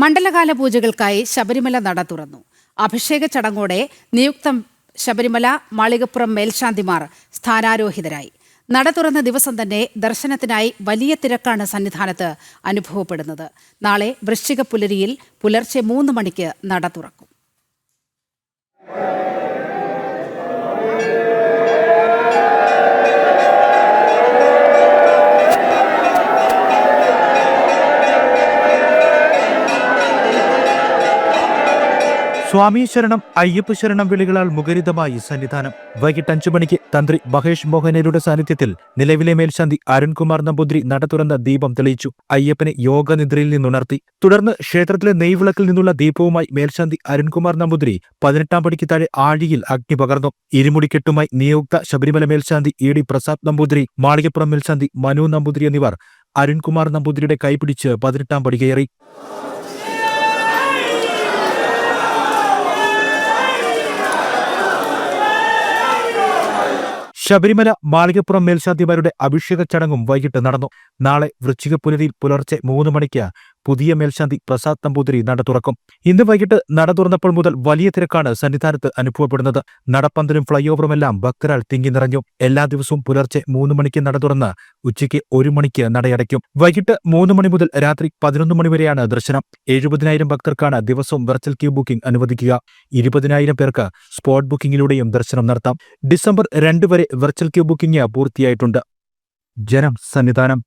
മണ്ഡലകാല പൂജകൾക്കായി ശബരിമല നട തുറന്നു. അഭിഷേക ചടങ്ങോടെ നിയുക്ത ശബരിമല മാളികപ്പുറം മേൽശാന്തിമാർ സ്ഥാനാരോഹിതരായി. നട തുറന്ന ദിവസം തന്നെ ദർശനത്തിനായി വലിയ തിരക്കാണ് സന്നിധാനത്ത് അനുഭവപ്പെടുന്നത്. നാളെ വൃശ്ചിക പുലരിയിൽ പുലർച്ചെ മൂന്ന് മണിക്ക് നട തുറക്കും. സ്വാമി ശരണം അയ്യപ്പ ശരണം വിളികളാൽ മുഖരിതമായി സന്നിധാനം. വൈകിട്ട് അഞ്ചു മണിക്ക് തന്ത്രി മഹേഷ് മോഹനരുടെ സാന്നിധ്യത്തിൽ നിലവിലെ മേൽശാന്തി അരുൺകുമാർ നമ്പൂതിരി നട തുറന്ന ദീപം തെളിയിച്ചു. അയ്യപ്പനെ യോഗനിദ്രയിൽ നിന്നുണർത്തി. തുടർന്ന് ക്ഷേത്രത്തിലെ നെയ്വിളക്കിൽ നിന്നുള്ള ദീപവുമായി മേൽശാന്തി അരുൺകുമാർ നമ്പൂതിരി പതിനെട്ടാം പടിക്ക് താഴെ ആഴിയിൽ അഗ്നി പകർന്നു. ഇരുമുടിക്കെട്ടുമായി നിയുക്ത ശബരിമല മേൽശാന്തി ഇ ഡി പ്രസാദ് നമ്പൂതിരി മാളികപ്പുറം മേൽശാന്തി മനു നമ്പൂതിരി എന്നിവർ അരുൺകുമാർ നമ്പൂതിരിയുടെ കൈപിടിച്ച് പതിനെട്ടാം പടി കയറി. ശബരിമല മാളികപ്പുറം മേൽശാന്തിമാരുടെ അഭിഷേക ചടങ്ങും വൈകിട്ട് നടന്നു. നാളെ വൃശ്ചിക പുലരിയിൽ പുലർച്ചെ മൂന്ന് മണിക്ക് പുതിയ മേൽശാന്തി പ്രസാദ് നമ്പൂതിരി നട തുറക്കും. ഇന്ന് വൈകിട്ട് നട തുറന്നപ്പോൾ മുതൽ വലിയ തിരക്കാണ് സന്നിധാനത്ത് അനുഭവപ്പെടുന്നത്. നടപ്പന്തലും ഫ്ളൈഓവറുമെല്ലാം ഭക്തരാൾ തിങ്ങി നിറഞ്ഞു. എല്ലാ ദിവസവും പുലർച്ചെ മൂന്ന് മണിക്ക് നട തുറന്ന് ഉച്ചയ്ക്ക് ഒരു മണിക്ക് നടയടയ്ക്കും. വൈകിട്ട് മൂന്ന് മണി മുതൽ രാത്രി പതിനൊന്ന് മണി വരെയാണ് ദർശനം. എഴുപതിനായിരം ഭക്തർക്കാണ് ദിവസവും വെർച്വൽ ക്യൂ ബുക്കിംഗ് അനുവദിക്കുക. ഇരുപതിനായിരം പേർക്ക് സ്പോട്ട് ബുക്കിംഗിലൂടെയും ദർശനം നടത്താം. ഡിസംബർ രണ്ട് വരെ വെർച്വൽ ക്യൂ ബുക്കിംഗ് പൂർത്തിയായിട്ടുണ്ട്. ജനം സന്നിധാനം.